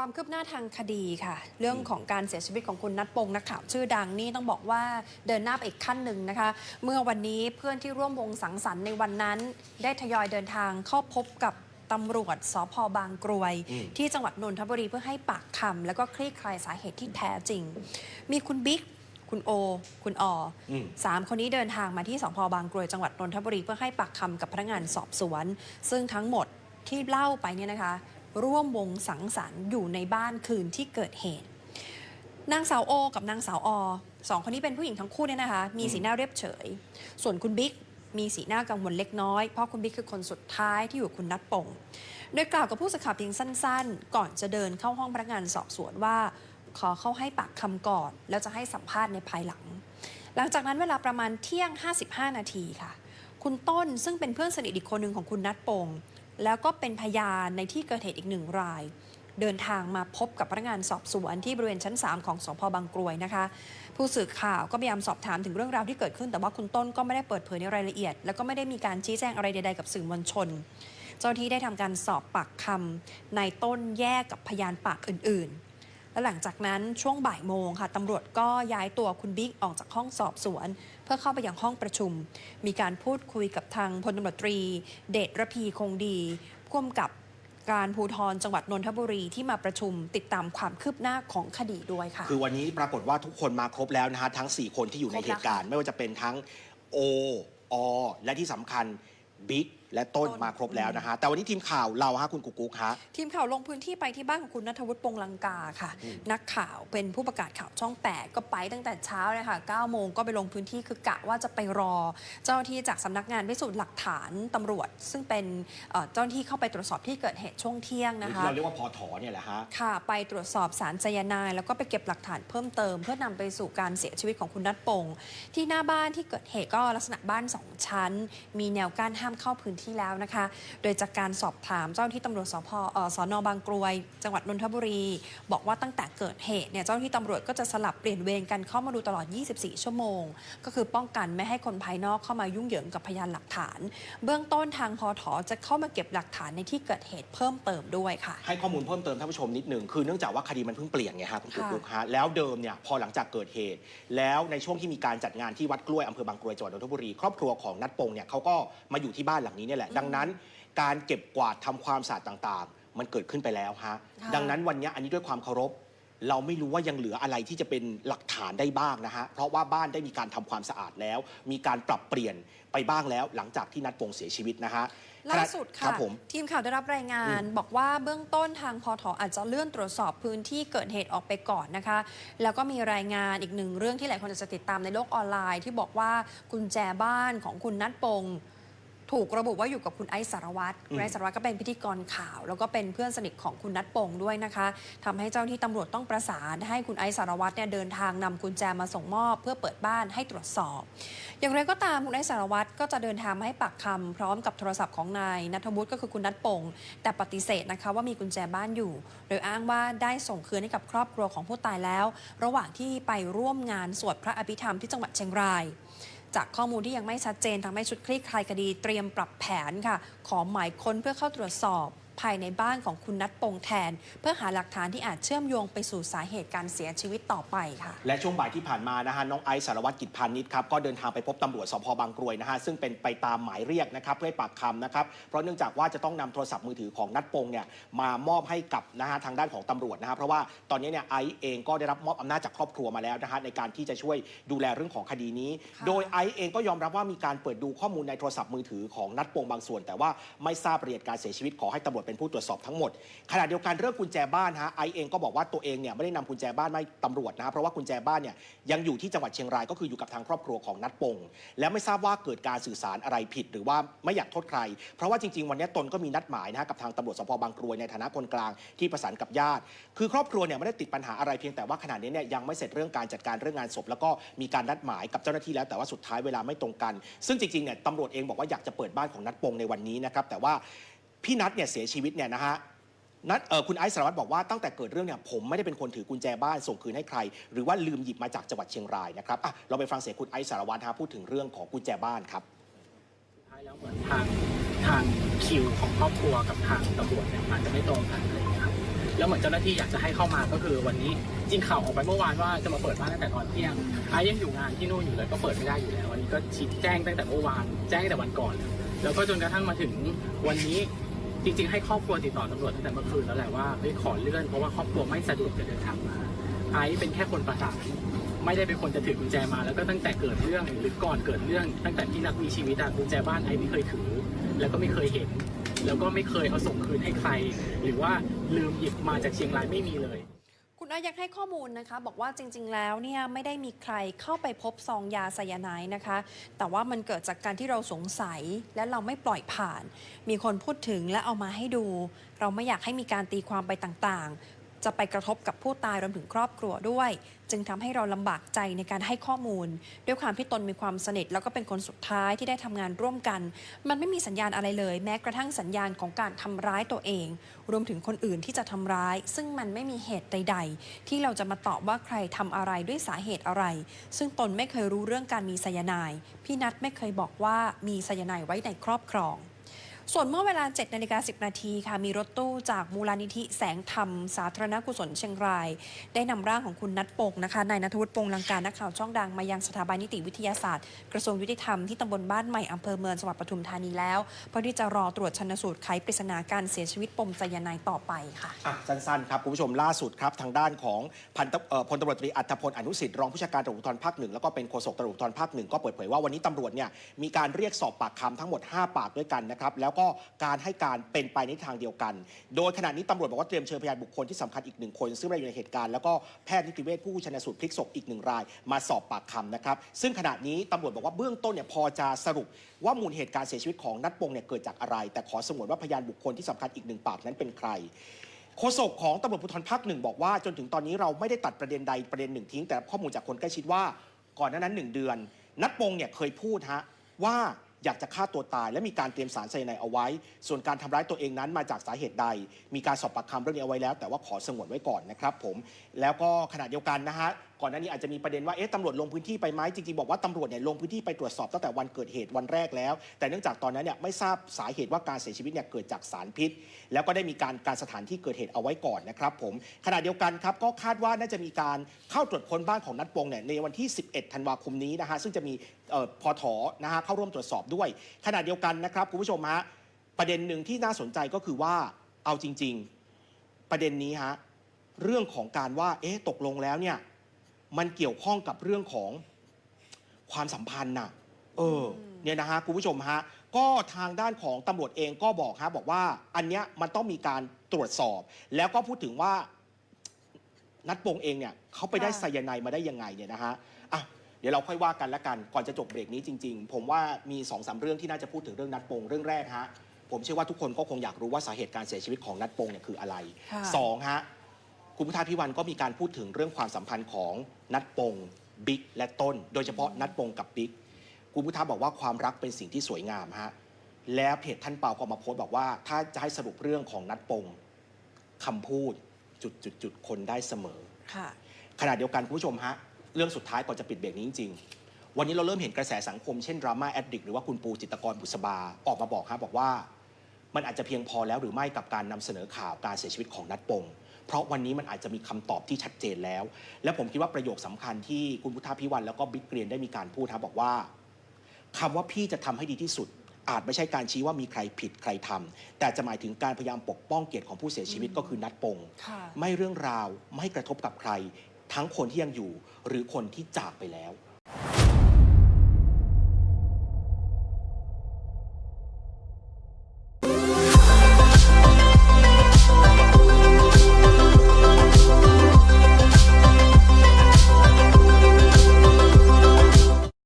ความคืบหน้าทางคดีค่ะ เรื่องของการเสียชีวิตของคุณนัทปงนักข่าวชื่อดังนี่ต้องบอกว่าเดินหน้าไปอีกขั้นหนึ่งนะคะ เมื่อวันนี้เพื่อนที่ร่วมวงสังสรรค์ในวันนั้น ได้ทยอยเดินทางเข้าพบกับตำรวจสพบางกรวยอืมที่จังหวัดนนทบุรีเพื่อให้ปากคำแล้วก็คลี่คลายสาเหตุที่แท้จริง มีคุณบิ๊กคุณโอ คุณอออืมสามคนนี้เดินทางมาที่สพบางกรวยจังหวัดนนทบุรีเพื่อให้ปากคำกับพนักงานสอบสวน ซึ่งทั้งหมดที่เล่าไปเนี่ยนะคะ ร่วมวงสังสรรค์อยู่ในบ้านคืนที่เกิดเหตุ นางสาวโอ กับนางสาวอสองคนนี้เป็นผู้หญิงทั้งคู่เนี่ยนะคะ มีสีหน้าเรียบเฉย ส่วนคุณบิ๊กมีสีหน้ากังวลเล็กน้อย เพราะคุณบิ๊กคือคนสุดท้ายที่อยู่คุณนัทปงโดยกล่าวกับผู้สื่อข่าวเพียงสั้น ๆ ก่อนจะเดินเข้าห้องพนักงานสอบสวนว่า ขอเข้าให้ปากคำก่อน แล้วจะให้สัมภาษณ์ในภายหลัง หลังจากนั้นเวลาประมาณเที่ยง 55 นาทีค่ะ คุณต้นซึ่งเป็นเพื่อนสนิทอีกคนหนึ่งของคุณนัทปง แล้วก็เป็นพยานในที่เกิดเหตุอีกหนึ่งราย เดินทางมาพบกับพนักงานสอบสวนที่บริเวณชั้น 3 ของสพบางกรวยนะคะ ผู้สื่อข่าวก็พยายามสอบถามถึงเรื่องราวที่เกิดขึ้น แต่ว่าคุณต้นก็ไม่ได้เปิดเผยในรายละเอียด แล้วก็ไม่ได้มีการชี้แจงอะไรใดๆกับสื่อมวลชน เจ้าที่ได้ทำการสอบปากคำในต้นแยกกับพยานปากอื่นๆ และหลังจากนั้นช่วงบ่ายโมงค่ะตำรวจก็ย้ายตัวคุณบิ๊กออกจากห้องสอบสวน เพื่อเข้าไปยังห้องประชุม มีการพูดคุยกับทางพลตำรวจตรี เดชระพีคงดีพ่วมกับการภูธรจังหวัดนนทบุรีที่มาประชุมติดตามความคืบหน้าของคดีด้วยค่ะ คือวันนี้ปรากฏว่าทุกคนมาครบแล้วนะฮะทั้ง 4 คนที่อยู่ในเหตุการณ์ ไม่ว่าจะเป็นทั้งโออและที่สำคัญบิ๊ก และต้นต้นมาครบแล้วนะฮะแต่วันนี้ทีมข่าวเราฮะคุณกุ๊กกุ๊กฮะทีมข่าวลงพื้นที่ไปที่บ้านของคุณนัทวุฒิปงลังกาค่ะอืมนักข่าวเป็นผู้ประกาศข่าวช่อง 8 ก็ไปตั้งแต่เช้าเลยค่ะ9โมงก็ไปลงพื้นที่คือกะว่าจะไปรอ เจ้าหน้าที่จากสำนักงานพิสูจน์หลักฐานตำรวจ ซึ่งเป็นเอ่อเจ้าหน้าที่เข้าไปตรวจสอบที่เกิดเหตุช่วงเที่ยงหรือนะคะที่เราเรียกว่าพอถอเนี่ยแหละฮะค่ะ ไปตรวจสอบสารไซยาไนด์แล้วก็ไปเก็บหลักฐานเพิ่มเติม เพื่อนำไปสู่การเสียชีวิตของคุณนัทปงที่หน้าบ้านที่เกิดเหตุก็ลักษณะบ้าน 2 ชั้น มีแนวกั้นห้ามเข้าพื้นที่แล้วนะคะ โดยจากการสอบถามเจ้าหน้าที่ตำรวจสพเอ่อสนบางกรวย จังหวัดนนทบุรี บอกว่าตั้งแต่เกิดเหตุเนี่ยเจ้าหน้าที่ตำรวจก็จะสลับเปลี่ยนเวรกันเข้ามาดูตลอด 24 ชั่วโมง ก็คือป้องกันไม่ให้คนภายนอกเข้ามายุ่งเหยิงกับพยานหลักฐาน เบื้องต้นทางพอถอจะเข้ามาเก็บหลักฐานในที่เกิดเหตุเพิ่มเติมด้วยค่ะ ให้ข้อมูลเพิ่มเติมท่านผู้ชมนิดหนึ่งคือเนื่องจากว่าคดีมันเพิ่งเปลี่ยนไงฮะคุณกุ๊กค่ะกุ๊กฮะแล้วเดิมเนี่ยพอหลังจากเกิดเหตุ แล้วในช่วงที่มีการจัดงานที่วัดกล้วยอำเภอบางกรวยจังหวัดนนทบุรีครอบครัวของนัดปงเนี่ยเขาก็มาอยู่ที่บ้านหลังนี้เนี่ยแหละ ดังนั้นการเก็บกวาดทำความสะอาดต่างๆ มันเกิดขึ้นไปแล้วฮะค่ะ ดังนั้นวันเนี้ยอันนี้ด้วยความเคารพ เราไม่รู้ว่ายังเหลืออะไรที่จะเป็นหลักฐานได้บ้างนะฮะ เพราะว่าบ้านได้มีการทำความสะอาดแล้ว มีการปรับเปลี่ยนไปบ้างแล้วหลังจากที่นัดปงเสียชีวิตนะฮะล่าสุดคค่ะ รับผม ทีมข่าวได้รับรายงาน บอกว่าเบื้องต้นทางพอถออาจจะเลื่อนตรวจสอบพื้นที่เกิดเหตุออกไปก่อนนะคะ แล้วก็มีรายงานอีกหนึ่งเรื่องที่หลายคนอาจจะติดตามในโลกออนไลน์ ที่บอกว่ากุญแจบ้านของคุณนัทปง ถูกระบุว่าอยู่กับคุณไอซ์สารวัตรคุณไอซ์สารวัตรก็เป็นพิธีกรข่าว แล้วก็เป็นเพื่อนสนิทของคุณนัทปงด้วยนะคะทำให้เจ้าหน้าที่ตำรวจต้องประสานให้คุณไอซ์สารวัตรเนี่ยเดินทางนำกุญแจมาส่งมอบ เพื่อเปิดบ้านให้ตรวจสอบ อย่างไรก็ตามคุณไอซ์สารวัตรก็จะเดินทางมาให้ปากคำพร้อมกับโทรศัพท์ของนายนัทวุฒิก็คือคุณนัทปง แต่ปฏิเสธนะคะว่ามีกุญแจบ้านอยู่ โดยอ้างว่าได้ส่งคืนให้กับครอบครัวของผู้ตายแล้ว ระหว่างที่ไปร่วมงานสวดพระอภิธรรมที่จังหวัดเชียงราย จากข้อมูลที่ยังไม่ชัดเจนทำให้ชุดคลี่คลายคดีเตรียมปรับแผนค่ะ ขอหมายค้นเพื่อเข้าตรวจสอบ ภายในบ้านของคุณนัทปงแทน เพื่อหาหลักฐานที่อาจเชื่อมโยงไปสู่สาเหตุการเสียชีวิตต่อไปค่ะ และช่วงบ่ายที่ผ่านมานะฮะน้องไอซ์สารวัตรกิจพานิชครับก็เดินทางไปพบตำรวจสพบางกรวยนะฮะซึ่งเป็นไปตามหมายเรียกนะครับเพื่อให้ปากคำนะครับเพราะเนื่องจากว่าจะต้องนำโทรศัพท์มือถือของนัดปงเนี่ยมามอบให้กับนะฮะทางด้านของตำรวจนะฮะเพราะว่าตอนนี้เนี่ยไอซ์เองก็ได้รับมอบอำนาจจากครอบครัวมาแล้วนะฮะในการที่จะช่วยดูแลเรื่องของคดีนี้ค่ะโดยไอซ์เองก็ยอมรับว่ามีการเปิดดูข้อมูลในโทรศัพท์มือถือของนัดปงบางส่วน แต่ว่าไม่ทราบรายละเอียดการเสียชีวิตขอให้ตำรวจเป็นผู้ตรวจสอบทั้งหมด ขณะเดียวกันเรื่องกุญแจบ้านฮะไอซ์เองก็บอกว่าตัวเองเนี่ยไม่ได้นำกุญแจบ้านมาให้ตำรวจนะเพราะว่ากุญแจบ้านเนี่ยยังอยู่ที่จังหวัดเชียงรายก็คืออยู่กับทางครอบครัวของนัดปงและไม่ทราบว่าเกิดการสื่อสารอะไรผิด หรือว่าไม่อยากโทษใคร เพราะว่าจริงๆ วันนี้ตนก็มีนัดหมายนะฮะกับทางตำรวจสพบางกรวยในฐานะคนกลางที่ประสานกับญาติ คือครอบครัวเนี่ยไม่ได้ติดปัญหาอะไรเพียงแต่ว่าขณะนี้เนี่ยยังไม่เสร็จเรื่องการจัดการเรื่องงานศพ แล้วก็มีการนัดหมายกับเจ้าหน้าที่แล้วแต่ว่าสุดท้ายเวลาไม่ตรงกัน ซึ่งจริงๆเนี่ยตำรวจเองบอกว่าอยากจะเปิดบ้านของนัดปงในวันนี้นะครับแต่ว่า พี่นัดเนี่ยเสียชีวิตเนี่ยนะฮะนัดเออคุณไอซ์สารวัตรบอกว่าตั้งแต่เกิดเรื่องเนี่ยผมไม่ได้เป็นคนถือกุญแจบ้านส่งคืนให้ใคร หรือว่าลืมหยิบมาจากจังหวัดเชียงรายนะครับอะเราไปฟังเสียงคุณไอซ์สารวัตรฮะพูดถึงเรื่องของกุญแจบ้านครับสุดท้ายแล้วเหมือนทางทางคิวของครอบครัวกับทางตำรวจเนี่ยอาจจะไม่ตรงกันอะไรอย่างเลยครับแล้วเหมือนเจ้าหน้าที่อยากจะให้เข้ามาก็คือวันนี้จริงข่าวออกไปเมื่อวานว่าจะมาเปิดบ้านตั้งแต่ตอนเที่ยงไอ้ยังอยู่งานที่นู่นอยู่เลยก็เปิดไม่ได้อยู่แล้ววันนี้ก็ชี้แจ้งตั้งแต่เมื่อวานแจ้งตั้งแต่วันก่อน แล้วก็จนกระทั่งมาถึงวันนี้ จริงๆ ให้ครอบครัวติดต่อตำรวจตั้งแต่เมื่อคืนแล้วแหละว่าเฮ้ยขอเลื่อนเพราะว่าครอบครัวไม่สะดวกจะเดินทางมาไอ้เป็นแค่คนประสานไม่ได้เป็นคนจะถือกุญแจมา แล้วก็ตั้งแต่เกิดเรื่องหรือก่อนเกิดเรื่อง ตั้งแต่ที่นักมีชีวิตอะกุญแจบ้านไอ้ไม่เคยถือ แล้วก็ไม่เคยเห็น แล้วก็ไม่เคยเอาส่งคืนให้ใคร หรือว่าลืมหยิบมาจากเชียงรายไม่มีเลย คุณอายังให้ข้อมูลนะคะ บอกว่าจริง ๆ แล้วเนี่ยไม่ได้มีใครเข้าไปพบซองยาไซยาไนด์นะคะ แต่ว่ามันเกิดจากการที่เราสงสัยและเราไม่ปล่อยผ่าน มีคนพูดถึงและเอามาให้ดู เราไม่อยากให้มีการตีความไปต่างๆ จะไปกระทบกับผู้ตายรวมถึงครอบครัวด้วย จึงทำให้เราลำบากใจในการให้ข้อมูล ด้วยความที่ตนมีความสนิท แล้วก็เป็นคนสุดท้ายที่ได้ทำงานร่วมกัน มันไม่มีสัญญาณอะไรเลย แม้กระทั่งสัญญาณของการทำร้ายตัวเอง รวมถึงคนอื่นที่จะทำร้าย ซึ่งมันไม่มีเหตุใด ๆ ที่เราจะมาตอบว่าใครทำอะไรด้วยสาเหตุอะไร ซึ่งตนไม่เคยรู้เรื่องการมีไซยาไนด์พี่นัทไม่เคยบอกว่ามีไซยาไนด์ไว้ในครอบครอง ส่วนเมื่อเวลา7นาฬิกา10 นาทีค่ะมีรถตู้จากมูลนิธิแสงธรรม สาธารณกุศลเชียงราย ได้นำร่างของคุณนัทปงนะคะนายนัทวุฒิปงลังการนักข่าวช่องดังมายังสถาบันนิติวิทยาศาสตร์ กระทรวงยุติธรรมที่ตำบลบ้านใหม่อำเภอเมืองจังหวัดปทุมธานีแล้วเพื่อที่จะรอตรวจชันสูตรไขปริศนาการเสียชีวิตปมไซยาไนด์ต่อไปค่ะ อะสั้นๆครับคุณผู้ชมล่าสุดครับ ทางด้านของพันตเอ่อพลตำรวจตรีอัธพลอนุสิทธิ์รองผู้จัดการตำรวจภูธรภาคหนึ่งแล้วก็เป็นโฆษกตำรวจภูธรภาคหนึ่งก็เปิดเผยว่าวันนี้ตำรวจเนี่ยมีการเรียกสอบปากคำทั้งหมด 5 ปากด้วยกันนะครับแล้วก็การให้การเป็นไปในทางเดียวกัน โดยขณะนี้ตำรวจบอกว่าเตรียมเชิญพยานบุคคลที่สำคัญอีกหนึ่งคน ซึ่งม่ได้อยู่ในเหตุการณ์แล้วก็แพทย์นิติเวชผู้ชนสูตรพลิกศพอีกหนึ่งราย มาสอบปากคำนะครับ ซึ่งขณะนี้ตำรวจบอกว่าเบื้องต้นเนี่ยพอจะสรุปว่ามูลเหตุการเสียชีวิตของนัทปงเนี่ยเกิดจากอะไร แต่ขอสงวนว่าพยานบุคคลที่สำคัญอีกหนึ่งปากนั้นเป็นใครโฆษกของตำรวจภูธรภาคหนึ่งบอกว่าจนถึงตอนนี้เราไม่ได้ตัดประเด็นใดประเด็นหนึ่งทิ้งแต่ข้อมูลจากคนใกล้ชิดว่าก่อนหน้านั้นหนึ่งเดือน นัดปงเนี่ยเคยพูดฮะว่า อยากจะฆ่าตัวตาย และมีการเตรียมสารไซยาไนด์เอาไว้ ส่วนการทำร้ายตัวเองนั้นมาจากสาเหตุใด มีการสอบปากคำเรื่องนี้เอาไว้แล้ว แต่ว่าขอสงวนไว้ก่อนนะครับผมแล้วก็ขณะเดียวกันนะฮะ ก่อนหน้านี้อาจจะมีประเด็นว่าเอ๊ะตำรวจลงพื้นที่ไปไหมจริงๆบอกว่าตำรวจเนี่ยลงพื้นที่ไปตรวจสอบตั้งแต่วันเกิดเหตุวันแรกแล้ว แต่เนื่องจากตอนนั้นเนี่ยไม่ทราบสาเหตุว่าการเสียชีวิตเนี่ยเกิดจากสารพิษ แล้วก็ได้มีการการสถานที่เกิดเหตุเอาไว้ก่อนนะครับผมขณะเดียวกันครับก็คาดว่าน่าจะมีการเข้าตรวจค้นบ้านของนัดปงเนี่ยในวันที่ 11 ธันวาคมนี้นะฮะซึ่งจะมีเอ่อพอถอนะฮะเข้าร่วมตรวจสอบด้วย ขณะเดียวกันนะครับคุณผู้ชมฮะประเด็นหนึ่งที่น่าสนใจก็คือว่าเอาจริง ๆ ประเด็นนี้ฮะเรื่องของการว่าเอ๊ะตกลงแล้วเนี่ย มันเกี่ยวข้องกับเรื่องของความสัมพันธ์น่ะ เออ เนี่ยนะฮะคุณผู้ชมฮะ ก็ทางด้านของตำรวจเองก็บอกฮะบอกว่าอันเนี้ยมันต้องมีการตรวจสอบ แล้วก็พูดถึงว่านัดปงเองเนี่ยเขาไปได้ค่ะไซยาไนด์มาได้ยังไงเนี่ยนะฮะอะเดี๋ยวเราค่อยว่ากันละกันก่อนจะจบเบรกนี้จริง ๆ ผมว่ามีสองสามเรื่องที่น่าจะพูดถึงเรื่องนัดปงเรื่องแรกฮะผมเชื่อว่าทุกคนก็คงอยากรู้ว่าสาเหตุการเสียชีวิตของนัดปงเนี่ยคืออะไรค่ะสองฮะ คุณพุทธาพิวันก็มีการพูดถึงเรื่องความสัมพันธ์ของนัดปงบิ๊กและต้น โดยเฉพาะนัดปงกับบิ๊กคุณพุทธาบอกว่าความรักเป็นสิ่งที่สวยงามฮะแล้วเพจท่านเปาก็มาโพสต์บอกว่าถ้าจะให้สรุปเรื่องของนัดปงคำพูดจุดจุดจุดๆๆคนได้เสมอค่ะขณะเดียวกันคุณผู้ชมฮะเรื่องสุดท้ายก่อนจะปิดเบรกนี้จริงๆ วันนี้เราเริ่มเห็นกระแสสังคมเช่นดราม่าแอดดิกหรือว่าคุณปูจิตรกรบุษบาออกมาบอกฮะบอกว่า มันอาจจะเพียงพอแล้วหรือไม่กับการนำเสนอข่าวการเสียชีวิตของนัดปง เพราะวันนี้มันอาจจะมีคำตอบที่ชัดเจนแล้ว และผมคิดว่าประโยคสำคัญที่คุณพุทธาพิวันแล้วก็บิ๊กเกรียนได้มีการพูดครับบอกว่าคำว่าพี่จะทำให้ดีที่สุด อาจไม่ใช่การชี้ว่ามีใครผิดใครทำแต่จะหมายถึงการพยายามปกป้องเกียรติของผู้เสียชีวิตก็คือนัดปงค่ะไม่เรื่องราวไม่กระทบกับใคร ทั้งคนที่ยังอยู่หรือคนที่จากไปแล้ว